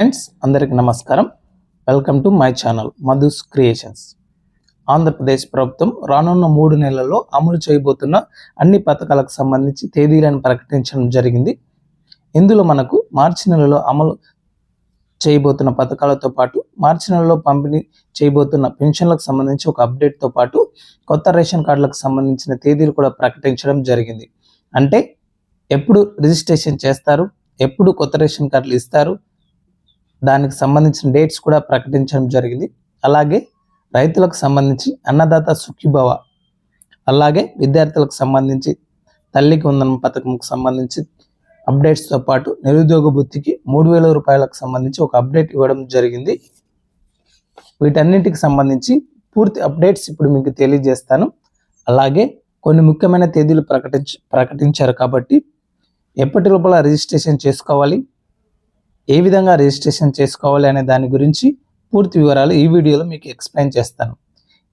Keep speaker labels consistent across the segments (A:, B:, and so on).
A: Friends అందరికి నమస్కారం. Welcome to my channel Madhus creations Andhra Pradesh ప్రభుత్వం రానున్న మూడు నెలల్లో అమలు చేయబోతున్న అన్ని పథకాలకు సంబంధించి తేదీలను ప్రకటించడం జరిగింది. ఇందులో మనకు మార్చి నెలలో అమలు చేయబోతున్న పథకాలతో పాటు మార్చి నెలలో పంపిణీ చేయబోతున్న పెన్షన్లకు సంబంధించి ఒక అప్డేట్తో పాటు కొత్త రేషన్ కార్డులకు సంబంధించిన తేదీలు కూడా ప్రకటించడం జరిగింది. అంటే ఎప్పుడు రిజిస్ట్రేషన్ చేస్తారు? ఎప్పుడు కొత్త రేషన్ కార్డులు ఇస్తారు? దానికి సంబంధించిన డేట్స్ కూడా ప్రకటించడం జరిగింది. అలాగే రైతులకు సంబంధించి అన్నదాత సుఖీభవ అలాగే విద్యార్థులకు సంబంధించి తల్లికి వందనం పథకంకు సంబంధించి అప్డేట్స్తో పాటు నిరుద్యోగ వృత్తికి మూడు వేల రూపాయలకు సంబంధించి ఒక అప్డేట్ ఇవ్వడం జరిగింది. వీటన్నిటికి సంబంధించి పూర్తి అప్డేట్స్ ఇప్పుడు మీకు తెలియజేస్తాను. అలాగే కొన్ని ముఖ్యమైన తేదీలు ప్రకటించ ప్రకటించారు కాబట్టి ఎప్పటి లోపల రిజిస్ట్రేషన్ చేసుకోవాలి ఏ విధంగా రిజిస్ట్రేషన్ చేసుకోవాలి అనే దాని గురించి పూర్తి వివరాలు ఈ వీడియోలో మీకు ఎక్స్ప్లెయిన్ చేస్తాను.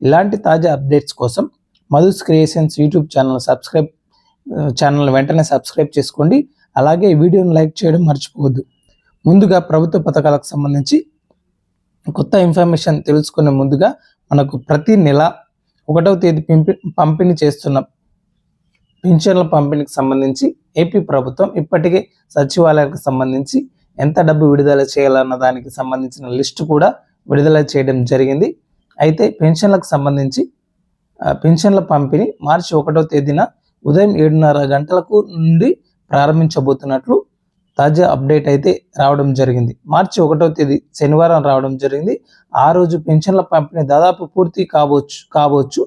A: ఇలాంటి తాజా అప్డేట్స్ కోసం Madhu's creations YouTube channel subscribe channel వెంటనే సబ్స్క్రైబ్ చేసుకోండి. అలాగే ఈ వీడియోను లైక్ చేయడం మర్చిపోవద్దు. ముందుగా ప్రభుత్వ పథకాలకు సంబంధించి కొత్త ఇన్ఫర్మేషన్ తెలుసుకునే ముందుగా మనకు ప్రతి నెల ఒకటవ తేదీ పంపిణీ చేస్తున్న పింఛన్ల పంపిణీకి సంబంధించి ఏపీ ప్రభుత్వం ఇప్పటికే సచివాలయాలకు సంబంధించి ఎంత డబ్బు విడుదల చేయాలన్న దానికి సంబంధించిన లిస్టు కూడా విడుదల చేయడం జరిగింది. అయితే పెన్షన్లకు సంబంధించి పెన్షన్ల పంపిణీ మార్చి ఒకటో తేదీన ఉదయం ఏడున్నర గంటలకు నుండి ప్రారంభించబోతున్నట్లు తాజా అప్డేట్ అయితే రావడం జరిగింది. మార్చి ఒకటో తేదీ శనివారం రావడం జరిగింది. ఆ రోజు పెన్షన్ల పంపిణీ దాదాపు పూర్తి కాబోచ్చు కాబోచ్చు.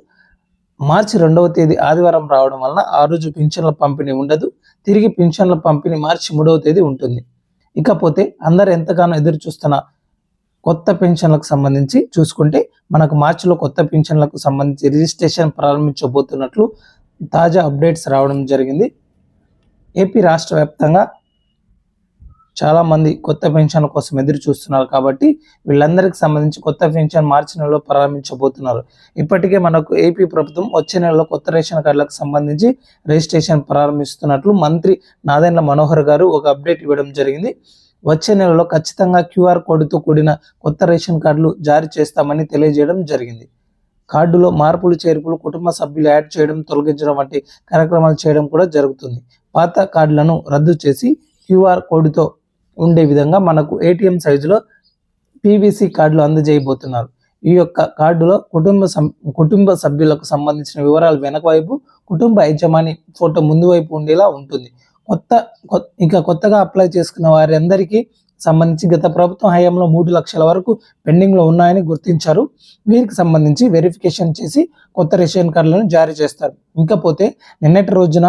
A: మార్చి రెండవ తేదీ ఆదివారం రావడం వలన ఆ రోజు పింఛన్ల పంపిణీ ఉండదు. తిరిగి పింఛన్ల పంపిణీ మార్చి మూడవ తేదీ ఉంటుంది. ఇకపోతే అందరు ఎంతగానో ఎదురు చూస్తున్న కొత్త పెన్షన్లకు సంబంధించి చూసుకుంటే మనకు మార్చిలో కొత్త పెన్షన్లకు సంబంధించి రిజిస్ట్రేషన్ ప్రారంభించబోతున్నట్లు తాజా అప్డేట్స్ రావడం జరిగింది. ఏపీ రాష్ట్ర వ్యాప్తంగా చాలామంది కొత్త పెన్షన్ల కోసం ఎదురు చూస్తున్నారు కాబట్టి వీళ్ళందరికీ సంబంధించి కొత్త పెన్షన్ మార్చి నెలలో ప్రారంభించబోతున్నారు. ఇప్పటికే మనకు ఏపీ ప్రభుత్వం వచ్చే నెలలో కొత్త రేషన్ కార్డులకు సంబంధించి రిజిస్ట్రేషన్ ప్రారంభిస్తున్నట్లు మంత్రి నాదెండ్ల మనోహర్ గారు ఒక అప్డేట్ ఇవ్వడం జరిగింది. వచ్చే నెలలో ఖచ్చితంగా క్యూఆర్ కోడ్తో కూడిన కొత్త రేషన్ కార్డులు జారీ చేస్తామని తెలియజేయడం జరిగింది. కార్డులో మార్పులు చేర్పులు కుటుంబ సభ్యులు యాడ్ చేయడం తొలగించడం వంటి కార్యక్రమాలు చేయడం కూడా జరుగుతుంది. పాత కార్డులను రద్దు చేసి క్యూఆర్ కోడ్తో ఉండే విధంగా మనకు ఏటీఎం సైజులో పీవీసీ కార్డులు అందజేయబోతున్నారు. ఈ యొక్క కార్డులో కుటుంబ కుటుంబ సభ్యులకు సంబంధించిన వివరాలు వెనక వైపు కుటుంబ యజమాని ఫోటో ముందు వైపు ఉండేలా ఉంటుంది. కొత్త ఇంకా కొత్తగా అప్లై చేసుకున్న వారందరికీ సంబంధించి గత ప్రభుత్వం హయాంలో మూడు లక్షల వరకు పెండింగ్లో ఉన్నాయని గుర్తించారు. వీరికి సంబంధించి వెరిఫికేషన్ చేసి కొత్త రేషన్ కార్డులను జారీ చేస్తారు. ఇంకపోతే నిన్నటి రోజున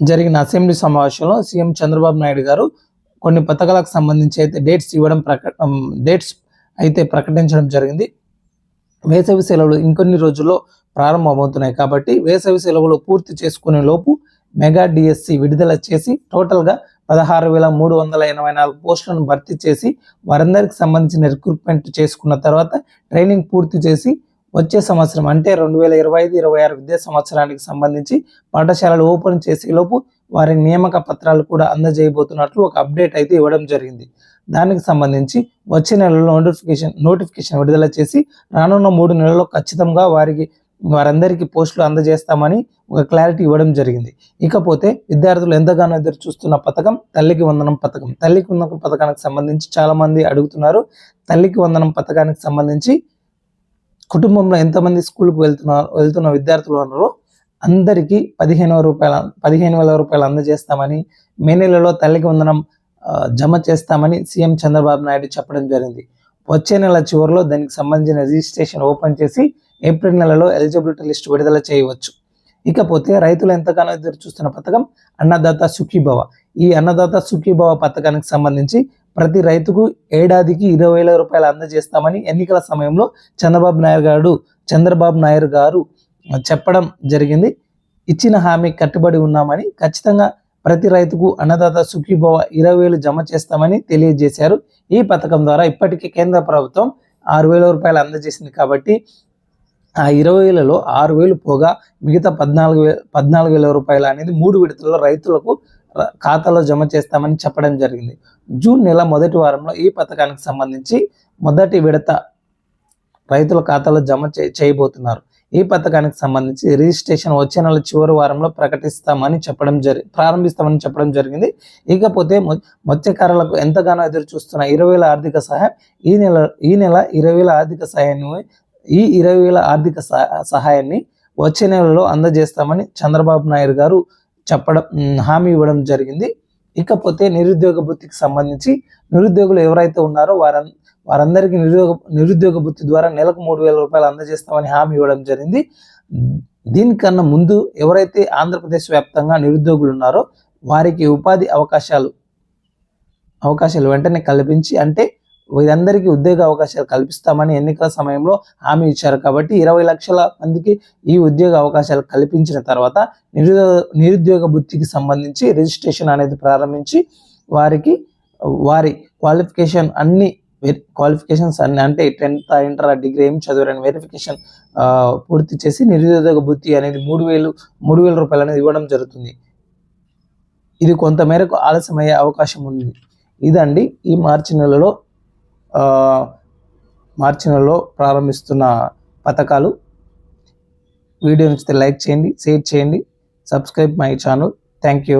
A: జరిగిన అసెంబ్లీ సమావేశంలో సీఎం చంద్రబాబు నాయుడు గారు కొన్ని పథకాలకు సంబంధించి అయితే డేట్స్ ఇవ్వడం ప్రక డేట్స్ అయితే ప్రకటించడం జరిగింది. వేసవి సెలవులు ఇంకొన్ని రోజుల్లో ప్రారంభమవుతున్నాయి కాబట్టి వేసవి సెలవులు పూర్తి చేసుకునే లోపు మెగా డిఎస్సి విడుదల చేసి టోటల్గా పదహారు వేల మూడు వందల ఎనభై నాలుగు పోస్టులను భర్తీ చేసి వారందరికి సంబంధించిన రిక్రూట్మెంట్ చేసుకున్న తర్వాత ట్రైనింగ్ పూర్తి చేసి వచ్చే సంవత్సరం అంటే రెండు వేల ఇరవై ఐదు ఇరవై ఆరు విద్యా సంవత్సరానికి సంబంధించి పాఠశాలలు ఓపెన్ చేసేలోపు వారి నియామక పత్రాలు కూడా అందజేయబోతున్నట్లు ఒక అప్డేట్ అయితే ఇవ్వడం జరిగింది. దానికి సంబంధించి వచ్చే నెలలో నోటిఫికేషన్ నోటిఫికేషన్ విడుదల చేసి రానున్న మూడు నెలల్లో ఖచ్చితంగా వారికి వారందరికీ పోస్టులు అందజేస్తామని ఒక క్లారిటీ ఇవ్వడం జరిగింది. ఇకపోతే విద్యార్థులు ఎంతగానో ఎదురు చూస్తున్న పథకం తల్లికి వందనం పథకం. తల్లికి వందనం పథకానికి సంబంధించి చాలామంది అడుగుతున్నారు. తల్లికి వందనం పథకానికి సంబంధించి కుటుంబంలో ఎంతమంది స్కూల్కి వెళ్తున్నారు వెళ్తున్న విద్యార్థులు ఉన్నారో అందరికీ పదిహేను రూపాయల పదిహేను వేల రూపాయలు అందజేస్తామని మే నెలలో తల్లికి వందనం జమ చేస్తామని సీఎం చంద్రబాబు నాయుడు చెప్పడం జరిగింది. వచ్చే నెల చివరిలో దానికి సంబంధించిన రిజిస్ట్రేషన్ ఓపెన్ చేసి ఏప్రిల్ నెలలో ఎలిజిబిలిటీ లిస్ట్ విడుదల చేయవచ్చు. ఇకపోతే రైతులు ఎంతగానో ఎదురు చూస్తున్న పథకం అన్నదాత సుఖీభవ. ఈ అన్నదాత సుఖీభవ పథకానికి సంబంధించి ప్రతి రైతుకు ఏడాదికి ఇరవై వేల రూపాయలు అందజేస్తామని ఎన్నికల సమయంలో చంద్రబాబు నాయుడు గారు చంద్రబాబు నాయుడు గారు చెప్పడం జరిగింది. ఇచ్చిన హామీ కట్టుబడి ఉన్నామని ఖచ్చితంగా ప్రతి రైతుకు అన్నదాత సుఖీభవ ఇరవై వేలు జమ చేస్తామని తెలియజేశారు. ఈ పథకం ద్వారా ఇప్పటికే కేంద్ర ప్రభుత్వం ఆరు వేల రూపాయలు అందజేసింది కాబట్టి ఆ ఇరవై వేలలో ఆరు వేలు పోగా మిగతా పద్నాలుగు వే పద్నాలుగు వేల రూపాయలు అనేది మూడు విడతల్లో రైతులకు ఖాతాలో జమ చేస్తామని చెప్పడం జరిగింది. జూన్ నెల మొదటి వారంలో ఈ పథకానికి సంబంధించి మొదటి విడత రైతుల ఖాతాలో జమ చే- చేయబోతున్నారు. ఈ పథకానికి సంబంధించి రిజిస్ట్రేషన్ వచ్చే నెల చివరి వారంలో ప్రకటిస్తామని చెప్పడం జరి ప్రారంభిస్తామని చెప్పడం జరిగింది. ఇకపోతే మత్స్యకారులకు ఎంతగానో ఎదురు చూస్తున్న ఇరవై వేల ఆర్థిక సహాయం ఈ నెల ఈ నెల ఇరవై వేల ఆర్థిక సహాయాన్ని ఈ ఇరవై వేల ఆర్థిక సహాయాన్ని వచ్చే నెలలో అందజేస్తామని చంద్రబాబు నాయుడు గారు చెప్పడం హామీ ఇవ్వడం జరిగింది. ఇకపోతే నిరుద్యోగ వృత్తికి సంబంధించి నిరుద్యోగులు ఎవరైతే ఉన్నారో వారంతా వారందరికీ నిరుద్యోగ నిరుద్యోగ వృత్తి ద్వారా నెలకు మూడు వేల రూపాయలు అందజేస్తామని హామీ ఇవ్వడం జరిగింది. దీనికన్నా ముందు ఎవరైతే ఆంధ్రప్రదేశ్ వ్యాప్తంగా నిరుద్యోగులు ఉన్నారో వారికి ఉపాధి అవకాశాలు అవకాశాలు వెంటనే కల్పించి అంటే వీరందరికీ ఉద్యోగ అవకాశాలు కల్పిస్తామని ఎన్నికల సమయంలో హామీ ఇచ్చారు. కాబట్టి ఇరవై లక్షల మందికి ఈ ఉద్యోగ అవకాశాలు కల్పించిన తర్వాత నిరుద్యోగ నిరుద్యోగ వృత్తికి సంబంధించి రిజిస్ట్రేషన్ అనేది ప్రారంభించి వారికి వారి క్వాలిఫికేషన్ అన్ని క్వాలిఫికేషన్స్ అన్ని అంటే టెన్త్ ఇంటర్ డిగ్రీ ఏం చదివారని వెరిఫికేషన్ పూర్తి చేసి నిరుద్యోగ వృత్తి అనేది మూడు వేలు మూడు వేల రూపాయలు అనేది ఇవ్వడం జరుగుతుంది. ఇది కొంత మేరకు ఆలస్యమయ్యే అవకాశం ఉంది. ఇదండి ఈ మార్చి నెలలో మార్చి నెలలో ప్రారంభిస్తున్న పథకాలు. వీడియో నచ్చితే లైక్ చేయండి షేర్ చేయండి subscribe my channel. Thank you.